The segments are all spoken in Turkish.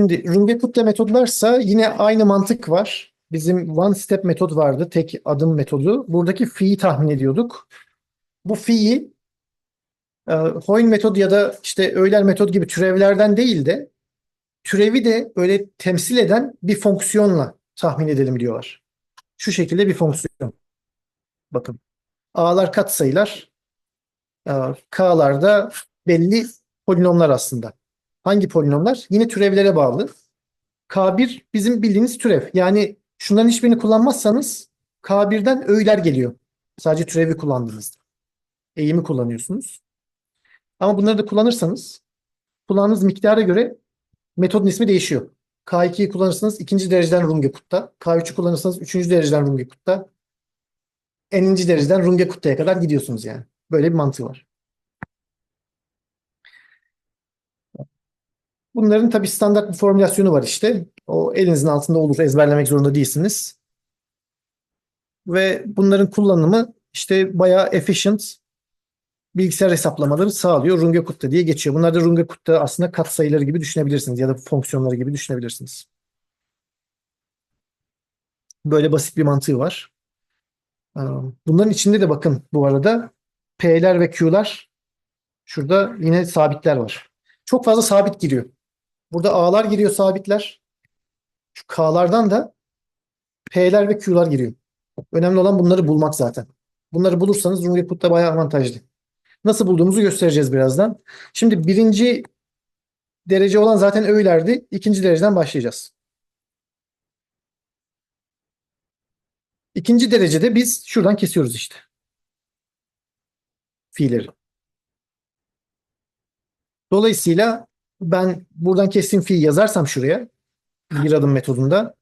Şimdi Runge-Kutta metodlarsa yine aynı mantık var. Bizim one step metod vardı. Tek adım metodu. Buradaki fi'yi tahmin ediyorduk. Bu fi'yi e, Hoyne metodu ya da işte Euler metodu gibi türevlerden değil de türevi de böyle temsil eden bir fonksiyonla tahmin edelim diyorlar. Şu şekilde bir fonksiyon. Bakın. A'lar katsayılar. e, K'lar da belli polinomlar aslında. Hangi polinomlar? Yine türevlere bağlı. K1 bizim bildiğiniz türev. Yani şunların hiçbirini kullanmazsanız K1'den öğeler geliyor. Sadece türevi kullandığınızda. Eğimi kullanıyorsunuz. Ama bunları da kullanırsanız kullandığınız miktara göre metodun ismi değişiyor. K2'yi kullanırsanız ikinci dereceden Runge-Kutta. K3'ü kullanırsanız üçüncü dereceden Runge-Kutta. N'inci dereceden Runge-Kutta'ya kadar gidiyorsunuz yani. Böyle bir mantığı var. Bunların tabii standart bir formülasyonu var işte. O elinizin altında olur. Ezberlemek zorunda değilsiniz. Ve bunların kullanımı işte bayağı efficient bilgisayar hesaplamaları sağlıyor. Runge-Kutta diye geçiyor. Bunlar da Runge-Kutta aslında katsayıları gibi düşünebilirsiniz ya da fonksiyonları gibi düşünebilirsiniz. Böyle basit bir mantığı var. Ee, Bunların içinde de bakın bu arada P'ler ve Q'lar şurada yine sabitler var. Çok fazla sabit giriyor. Burada A'lar giriyor sabitler. Şu K'lardan da P'ler ve Q'lar giriyor. Önemli olan bunları bulmak zaten. Bunları bulursanız Runge-Kutta bayağı avantajlı. Nasıl bulduğumuzu göstereceğiz birazdan. Şimdi birinci derece olan zaten öğelerdi. İkinci dereceden başlayacağız. İkinci derecede biz şuradan kesiyoruz işte. Fiilleri. Dolayısıyla ben buradan kestiğim fiil yazarsam şuraya bir adım metodunda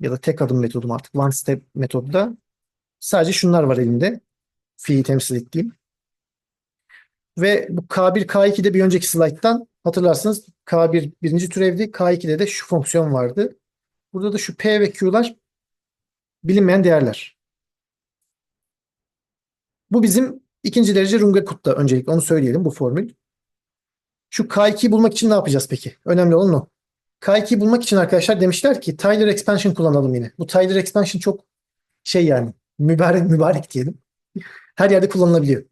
ya da tek adım metodum artık one step metodunda sadece şunlar var elimde. Fiili temsil ettiğim. Ve bu K1, K2'de bir önceki slayttan hatırlarsınız K1 birinci türevdi. K2'de de şu fonksiyon vardı. Burada da şu P ve Q'lar bilinmeyen değerler. Bu bizim ikinci derece Runge-Kutta öncelikle onu söyleyelim bu formül. Şu K2'yi bulmak için ne yapacağız peki? Önemli olan o. K2'yi bulmak için arkadaşlar demişler ki Tyler expansion kullanalım yine. Bu Tyler expansion çok şey yani mübarek mübarek diyelim. Her yerde kullanılabiliyor.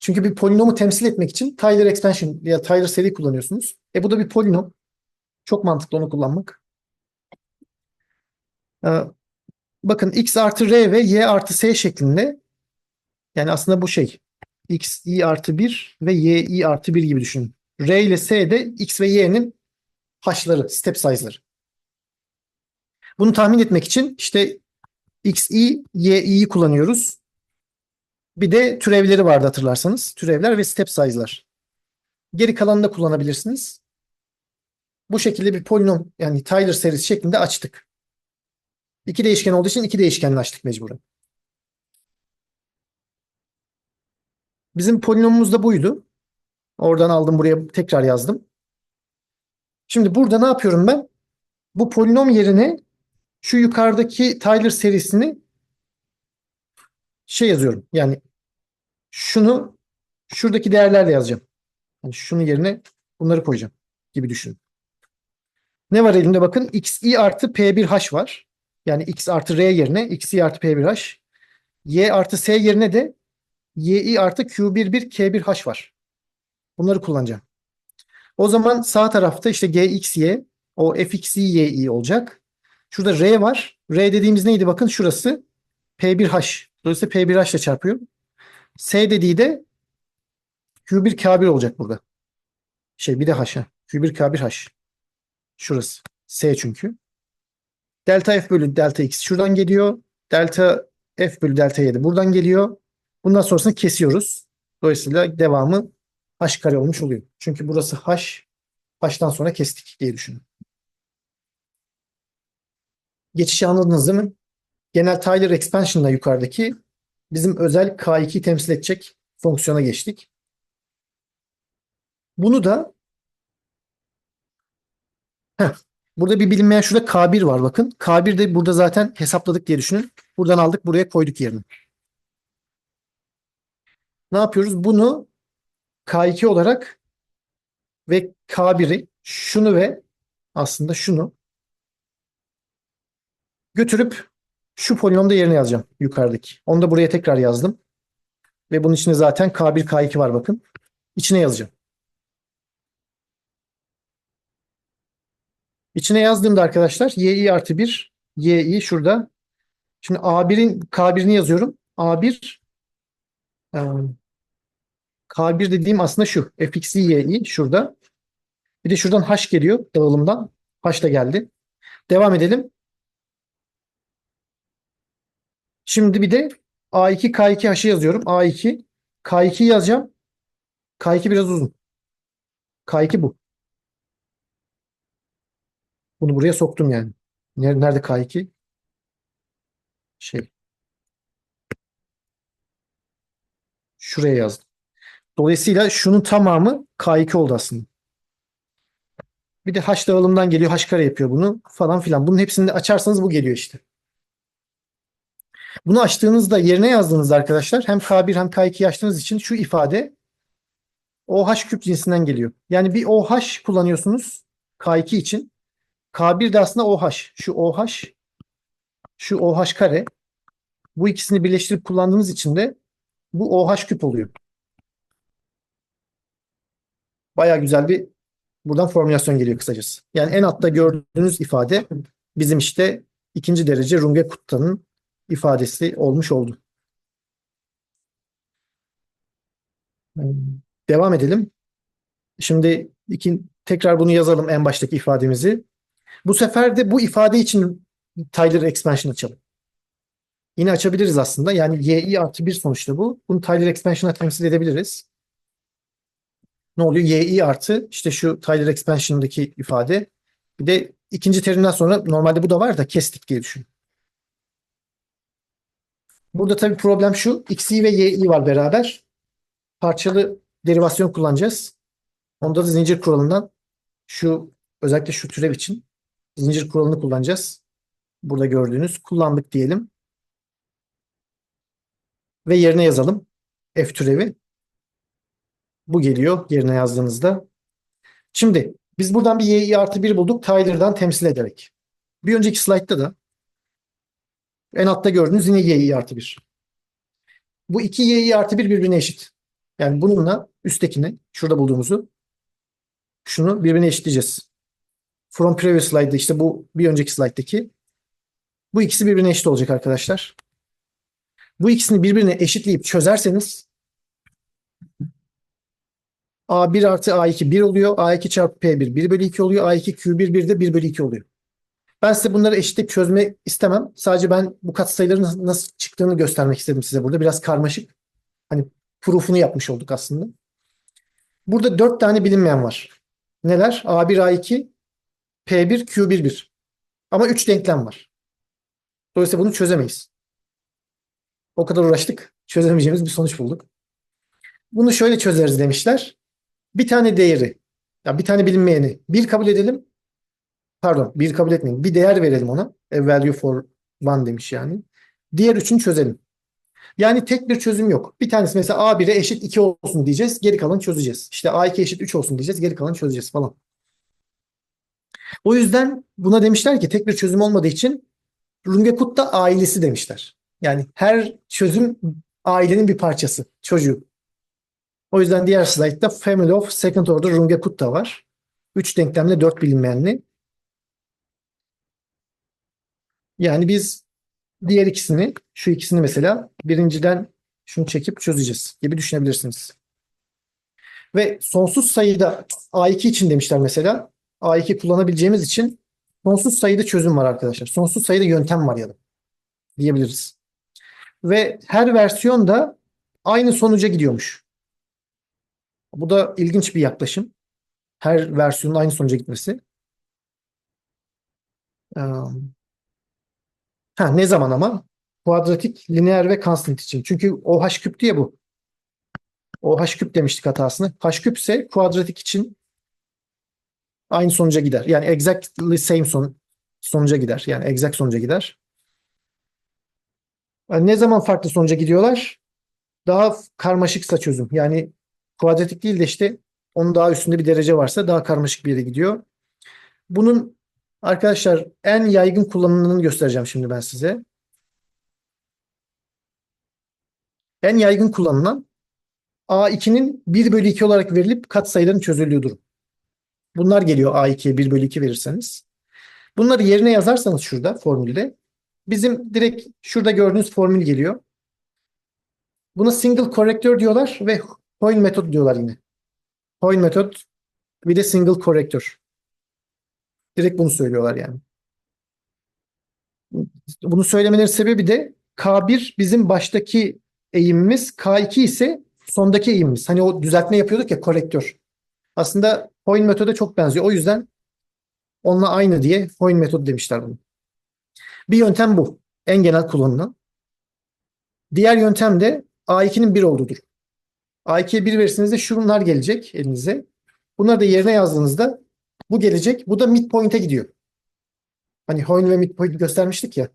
Çünkü bir polinomu temsil etmek için Tyler expansion ya Tyler seri kullanıyorsunuz. E bu da bir polinom. Çok mantıklı onu kullanmak. Ee, bakın x artı r ve y artı s şeklinde yani aslında bu şey x i artı 1 ve y i artı 1 gibi düşünün. R ile S de X ve Y'nin haşları, step size'ları. Bunu tahmin etmek için işte XI, YI'yi kullanıyoruz. Bir de türevleri vardı hatırlarsanız. Türevler ve step size'lar. Geri kalanını da kullanabilirsiniz. Bu şekilde bir polinom yani Tyler serisi şeklinde açtık. İki değişken olduğu için iki değişkenle açtık mecburen. Bizim polinomumuz da buydu. Oradan aldım buraya tekrar yazdım. Şimdi burada ne yapıyorum ben? Bu polinom yerine şu yukarıdaki Tyler serisini şey yazıyorum. Yani şunu şuradaki değerlerle yazacağım. Yani şunun yerine bunları koyacağım gibi düşünün. Ne var elimde bakın xi artı p1h var. Yani x artı r yerine xi artı p1h. y artı s yerine de yi artı q11 k1h var. Bunları kullanacağım. O zaman sağ tarafta işte gxy o fxy olacak. Şurada r var. R dediğimiz neydi? Bakın şurası p1h. Dolayısıyla p1h ile çarpıyorum. S dediği de q1 k1 olacak burada. Şey bir de h'a. q1 k1 h. Şurası. S çünkü. Delta f bölü delta x şuradan geliyor. Delta f bölü delta y de buradan geliyor. Bundan sonrasını kesiyoruz. Dolayısıyla devamı h kare olmuş oluyor. Çünkü burası h, h'tan sonra kestik diye düşünün. Geçişi anladınız değil mi? Genel Tyler expansion'la yukarıdaki bizim özel K2'yi temsil edecek fonksiyona geçtik. Bunu da heh, burada bir bilinmeyen şurada K1 var bakın. K1 de burada zaten hesapladık diye düşünün. Buradan aldık buraya koyduk yerine. Ne yapıyoruz? Bunu K2 olarak ve K1'i şunu ve aslında şunu götürüp şu polinomda yerine yazacağım yukarıdaki. Onu da buraya tekrar yazdım. Ve bunun içinde zaten K1, K2 var bakın. İçine yazacağım. İçine yazdığımda arkadaşlar y artı 1 y şurada. Şimdi A1'in K1'ini yazıyorum. A1 e, K1 dediğim aslında şu. fx'i şurada. Bir de şuradan h geliyor dağılımdan. H da geldi. Devam edelim. Şimdi bir de A2 K2 H'ı yazıyorum. A2 K2 yazacağım. K2 biraz uzun. K2 bu. Bunu buraya soktum yani. Nerede K2? Şey. Şuraya yazdım. Dolayısıyla şunun tamamı K2 oldu aslında. Bir de H dağılımdan geliyor. H kare yapıyor bunu falan filan. Bunun hepsini de açarsanız bu geliyor işte. Bunu açtığınızda yerine yazdığınızda arkadaşlar hem K1 hem K2'yi açtığınız için şu ifade OH küp cinsinden geliyor. Yani bir OH kullanıyorsunuz K2 için. K1 de aslında OH. Şu OH şu OH kare bu ikisini birleştirip kullandığınız için de bu OH küp oluyor. Baya güzel bir buradan formülasyon geliyor kısacası. Yani en altta gördüğünüz ifade bizim işte ikinci derece Runge-Kuttan'ın ifadesi olmuş oldu. Devam edelim. Şimdi iki, tekrar bunu yazalım en baştaki ifademizi. Bu sefer de bu ifade için Tyler expansion açalım. Yine açabiliriz aslında. Yani yi artı 1 sonuçta bu. Bunu Tyler expansion'a temsil edebiliriz. Ne oluyor? yi artı işte şu Tyler expansion'daki ifade. Bir de ikinci terimden sonra normalde bu da var da kestik diye düşün. Burada tabii problem şu. xi ve yi var beraber. Parçalı derivasyon kullanacağız. Onda da zincir kuralından şu özellikle şu türev için zincir kuralını kullanacağız. Burada gördüğünüz kullandık diyelim. Ve yerine yazalım. F türevi. Bu geliyor yerine yazdığınızda. Şimdi biz buradan bir y artı 1 bulduk Tyler'dan temsil ederek. Bir önceki slaytta da en altta gördüğünüz yine y artı 1. Bu iki y artı 1 birbirine eşit. Yani bununla üsttekini şurada bulduğumuzu şunu birbirine eşitleyeceğiz. From previous slide'da işte bu bir önceki slide'daki bu ikisi birbirine eşit olacak arkadaşlar. Bu ikisini birbirine eşitleyip çözerseniz A1 artı A2 1 oluyor. A2 çarpı P1 1 bölü 2 oluyor. A2 Q1 1 de 1 bölü 2 oluyor. Ben size bunları eşitleyip çözme istemem. Sadece ben bu katsayıların nasıl çıktığını göstermek istedim size burada. Biraz karmaşık. Hani proof'unu yapmış olduk aslında. Burada 4 tane bilinmeyen var. Neler? A1, A2, P1, Q1, 1. Ama 3 denklem var. Dolayısıyla bunu çözemeyiz. O kadar uğraştık. Çözemeyeceğimiz bir sonuç bulduk. Bunu şöyle çözeriz demişler. Bir tane değeri, ya bir tane bilinmeyeni bir kabul edelim. Pardon, bir kabul etmeyin. Bir değer verelim ona. A value for one demiş yani. Diğer üçünü çözelim. Yani tek bir çözüm yok. Bir tanesi mesela A1'e eşit 2 olsun diyeceğiz. Geri kalanı çözeceğiz. İşte A2 eşit 3 olsun diyeceğiz. Geri kalanı çözeceğiz falan. O yüzden buna demişler ki tek bir çözüm olmadığı için Runge-Kutta ailesi demişler. Yani her çözüm ailenin bir parçası. Çocuğu. O yüzden diğer slaytta Family of Second Order Runge-Kutta var. 3 denklemle 4 bilinmeyenli. Yani biz diğer ikisini, şu ikisini mesela birinciden şunu çekip çözeceğiz gibi düşünebilirsiniz. Ve sonsuz sayıda A2 için demişler mesela. A2 kullanabileceğimiz için sonsuz sayıda çözüm var arkadaşlar. Sonsuz sayıda yöntem var ya da diyebiliriz. Ve her versiyon da aynı sonuca gidiyormuş. Bu da ilginç bir yaklaşım. Her versiyonun aynı sonuca gitmesi. Ha, ne zaman ama? Kuadratik, lineer ve constant için. Çünkü OH küp diye bu. OH küp demiştik hatasını. H küp ise kuadratik için aynı sonuca gider. Yani exactly same son, sonuca gider. Yani exact sonuca gider. Yani ne zaman farklı sonuca gidiyorlar? Daha karmaşıksa çözüm. Yani kuadratik değil de işte onun daha üstünde bir derece varsa daha karmaşık bir yere gidiyor. Bunun arkadaşlar en yaygın kullanımını göstereceğim şimdi ben size. En yaygın kullanılan A2'nin 1 bölü 2 olarak verilip katsayıların çözüldüğü durum. Bunlar geliyor A2'ye 1 bölü 2 verirseniz. Bunları yerine yazarsanız şurada formülde bizim direkt şurada gördüğünüz formül geliyor. Buna single corrector diyorlar ve Hoyle metot diyorlar yine. Hoyle metot bir de single corrector. Direkt bunu söylüyorlar yani. Bunu söylemeleri sebebi de K1 bizim baştaki eğimimiz, K2 ise sondaki eğimimiz. Hani o düzeltme yapıyorduk ya korektör. Aslında Hoyle metoda çok benziyor. O yüzden onunla aynı diye Hoyle metodu demişler bunu. Bir yöntem bu. En genel kullanılan. Diğer yöntem de A2'nin 1 olduğudur. A2'ye 1 verirseniz de şunlar gelecek elinize. Bunları da yerine yazdığınızda bu gelecek. Bu da midpoint'e gidiyor. Hani Hoyle ve midpoint göstermiştik ya.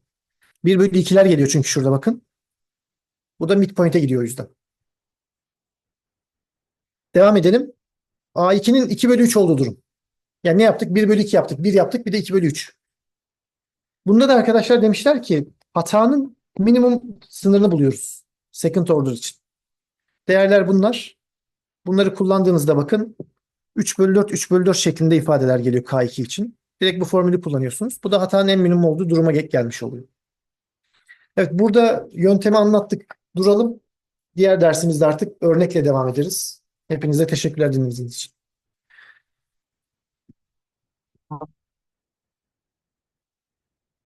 1 bölü 2'ler geliyor çünkü şurada bakın. Bu da midpoint'e gidiyor o yüzden. Devam edelim. A2'nin 2 bölü 3 olduğu durum. Yani ne yaptık? 1 bölü 2 yaptık. 1 yaptık. Bir de 2 bölü 3. Bunda da arkadaşlar demişler ki hatanın minimum sınırını buluyoruz. Second order için. Değerler bunlar. Bunları kullandığınızda bakın 3 bölü 4, 3 bölü 4 şeklinde ifadeler geliyor K2 için. Direkt bu formülü kullanıyorsunuz. Bu da hatanın en minimum olduğu duruma gel- gelmiş oluyor. Evet burada yöntemi anlattık. Duralım. Diğer dersimizde artık örnekle devam ederiz. Hepinize teşekkürler dinlediğiniz için.